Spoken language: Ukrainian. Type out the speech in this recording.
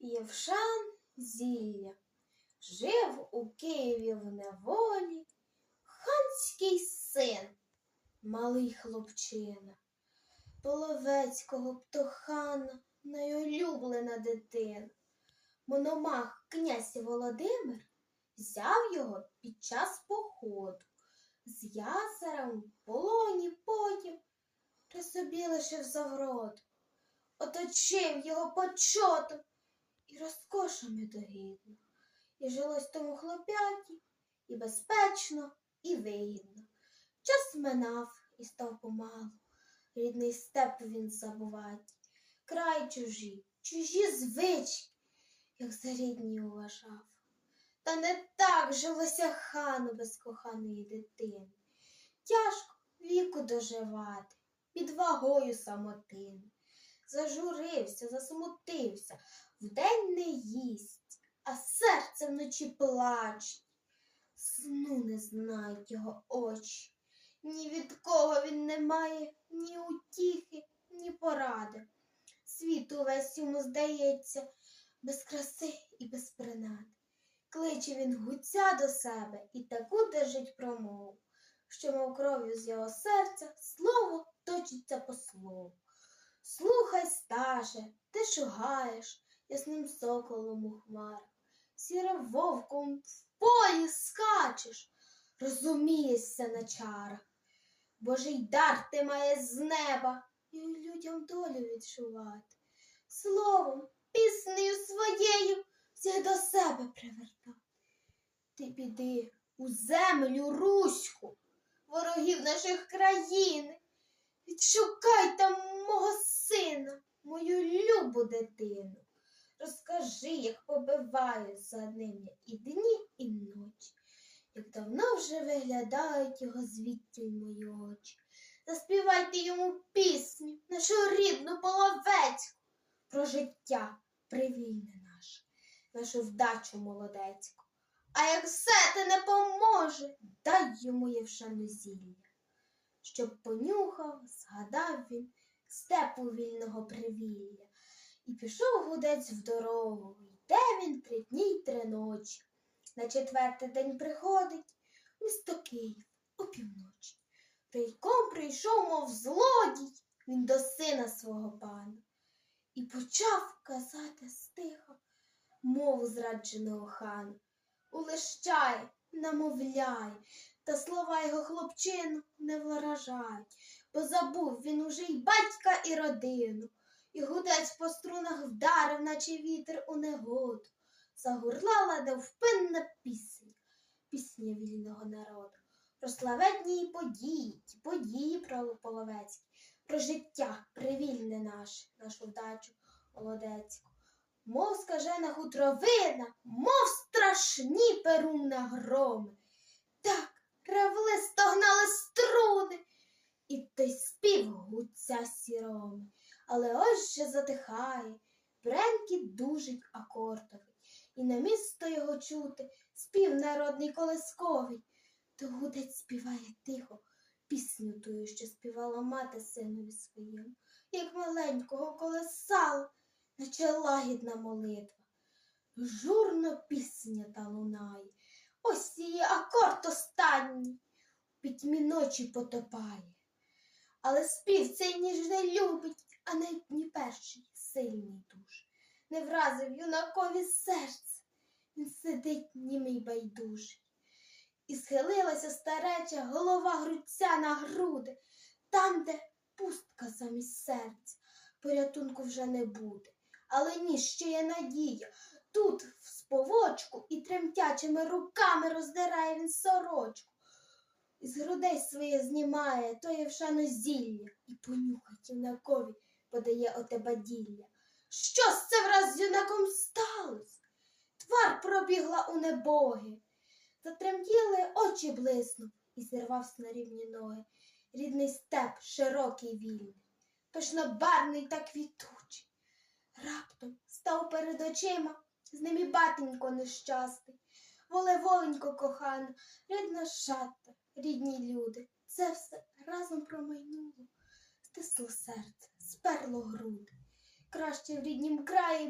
Євшан Зілля жив у Києві в неволі ханський син, малий хлопчина, Половецького птохана найулюблена дитина. Мономах князь Володимир взяв його під час походу, з ясарем в полоні потім при собі лишив завроду, оточив його почотом розкошами догідно. І жилось тому хлопяті і безпечно, і вигідно. Час минав і став помалу, рідний степ він забувати, край чужі, чужі звички, як за рідні уважав. Та не так жилося хану без коханої дитини. Тяжко віку доживати, під вагою самотини. Зажурився, засмутився, вдень не їсть, а серце вночі плаче. Сну не знають його очі. Ні від кого він не має ні утіхи, ні поради. Світ увесь йому здається без краси і без принад. Кличе він гуця до себе і таку держить промову, що, мов кров'ю з його серця, слово точиться по слову. Слухай, стаже, ти шугаєш ясним соколом у хмарах, сірим вовком в полі скачеш, розумієшся на чарах. Божий дар ти маєш з неба і людям долю відчувати. Словом, піснею своєю всіх до себе привертай. Ти піди у землю руську, ворогів наших країн. Відшукай там мого сина, мою любу дитину. Розкажи, як побиваю за ним я і дні, і ночі, як давно вже виглядають його звідтіль мої очі. Заспівайте йому пісню, нашу рідну половецьку, про життя привільне наше, нашу вдачу молодецьку. А як все те не поможе, дай йому Євшану зілля щоб понюхав, згадав він степу вільного привілля. І пішов гудець в дорогу, йде він три дні й три ночі. На четвертий день приходить місто Київ опівночі. Рейком прийшов, мов злодій, він до сина свого пана. І почав казати стиха мову зрадженого хана. Улещай, намовляй, та слова його хлопчину не вражають, бо забув він уже й батька, і родину, і гудець по струнах вдарив, наче вітер у негоду. Загурлала невпинна пісня, пісня вільного народу. Про славетні події, події про Половецькі, про життя привільне наше, нашу вдачу молодецьку. Мов скажена хутровина, мов страшні перумна громи. Так ревли стогнали струни, і той спів гуця сіроми. Але ось же затихає, бренкіт дужить акордовий, і на місто його чути спів народний колисковий. То гудець співає тихо пісню тую, що співала мати синові своєму, як маленького колесала, наче лагідна молитва. Журно пісня та лунає. Ось її акорд останній пітьмі ночі потопає. Але спів цей ніж не любить, а ні перший сильний душ. Не вразив юнакові серце, він сидить німий байдужий. І схилилася стареча голова грудця на груди, там, де пустка замість серця, порятунку вже не буде. Але ні, ще є надія. Тут в сповочку і тремтячими руками роздирає він сорочку. Із грудей своє знімає то Євшано зілля і понюхать юнакові подає оте баділля. Що з це враз з юнаком сталося? Твар пробігла у небоги. Затремтіли очі блиснув і зірвався на рівні ноги. Рідний степ широкий вільний, пишнобарний та квітучий. Раптом став перед очима, з ними батенько нещастий, волеволенько кохана, рідна шата, рідні люди. Це все разом промайнуло, стисло серце, сперло груди. Краще в ріднім краї